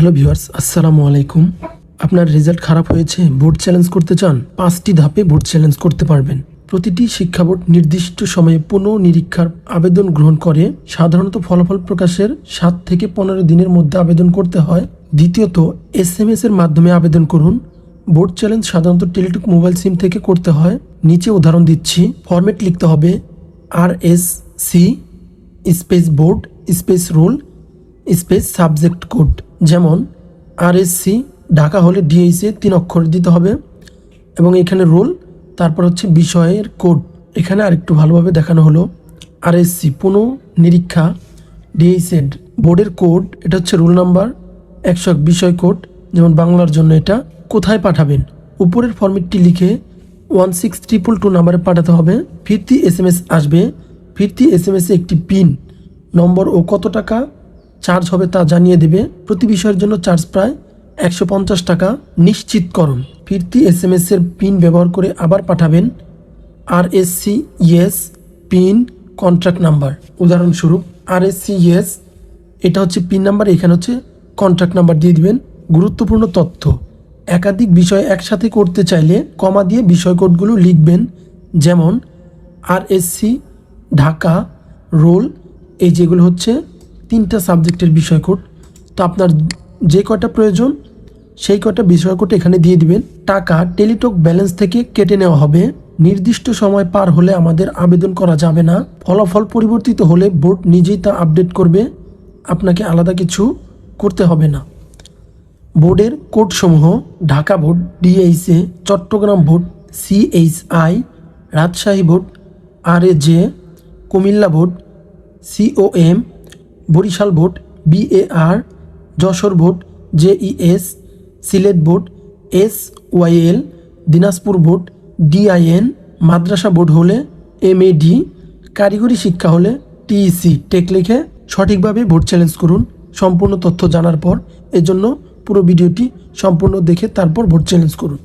Hello viewers, আসসালামু আলাইকুম। আপনার রেজাল্ট খারাপ হয়েছে, বোর্ড চ্যালেঞ্জ করতে চান, পাঁচটি ধাপে বোর্ড চ্যালেঞ্জ করতে পারবেন। প্রতিটি শিক্ষা বোর্ড নির্দিষ্ট সময়ে পুনঃ নিরীক্ষার আবেদন গ্রহণ করে। সাধারণত ফলাফল প্রকাশের সাত থেকে পনেরো দিনের মধ্যে আবেদন করতে হয়। দ্বিতীয়ত, এস এম এর মাধ্যমে আবেদন করুন। বোর্ড চ্যালেঞ্জ সাধারণত টেলিটক মোবাইল সিম থেকে করতে হয়। নিচে উদাহরণ দিচ্ছি। ফরম্যাট লিখতে হবে আর R S space board space roll space subject code. যেমন আরএসসি ঢাকা হলে ডিএইসে তিন অক্ষর দিতে হবে। এবং এখানে রোল তারপর হচ্ছে বিষয়ের কোড এখানে আরেকটু ভালোভাবে দেখানো হলো। আরএসসি পুনঃ নিরীক্ষা। ডিএইসেড বোর্ডের কোড এটা হচ্ছে রোল নাম্বার একশো এক বিষয় কোড যেমন বাংলার জন্য এটা। কোথায় পাঠাবেন? উপরের ফর্মেটটি লিখে ওয়ান সিক্স ট্রিপল টু নাম্বারে পাঠাতে হবে। ফিরতি এস এম এস আসবে। ফিরতি এস এম এসে একটি পিন নম্বর ও কত টাকা? চার্জ হবে তা জানিয়ে দেবে। প্রতি বিষয়ের জন্য চার্জ প্রায় একশো পঞ্চাশ টাকা। নিশ্চিতকরণ। ফিরতি এস এম এর পিন ব্যবহার করে আবার পাঠাবেন। R S C yes pin contract number. উদাহরণস্বরূপ, আর এস সি ইয়েস এটা হচ্ছে পিন নাম্বার, এখানে হচ্ছে কন্ট্রাক্ট নাম্বার দিয়ে দিবেন। গুরুত্বপূর্ণ তথ্য, একাধিক বিষয় একসাথে করতে চাইলে কমা দিয়ে বিষয় কোডগুলো লিখবেন। যেমন, R S C Dhaka, roll, এই যেগুলো হচ্ছে তিনটা সাবজেক্টের বিষয় কোড তো আপনার যে কয়টা প্রয়োজন, সেই কয়টা বিষয় কোড এখানে দিয়ে দিবেন। টাকা, টেলিটক ব্যালেন্স থেকে কেটে নেওয়া হবে। নির্দিষ্ট সময় পার হলে আমাদের আবেদন করা যাবে না। ফলাফল পরিবর্তিত হলে বোর্ড নিজেই তা আপডেট করবে। আপনাকে আলাদা কিছু করতে হবে না। বোর্ডের কোডসমূহ Dhaka board DHA Chattogram board CHI Rajshahi board R J Comilla board COM Barisal board BAR, Jessore board JES, Sylhet board S YL Dinajpur board DIN, মাদ্রাসা বোর্ড হলে এম এমএডি, কারিগরি শিক্ষা হলে টিইসি। টেক লিখে সঠিকভাবে vote challenge করুন। সম্পূর্ণ তথ্য জানার পর, এজন্য পুরো ভিডিওটি সম্পূর্ণ দেখে তারপর ভোট চ্যালেঞ্জ করুন।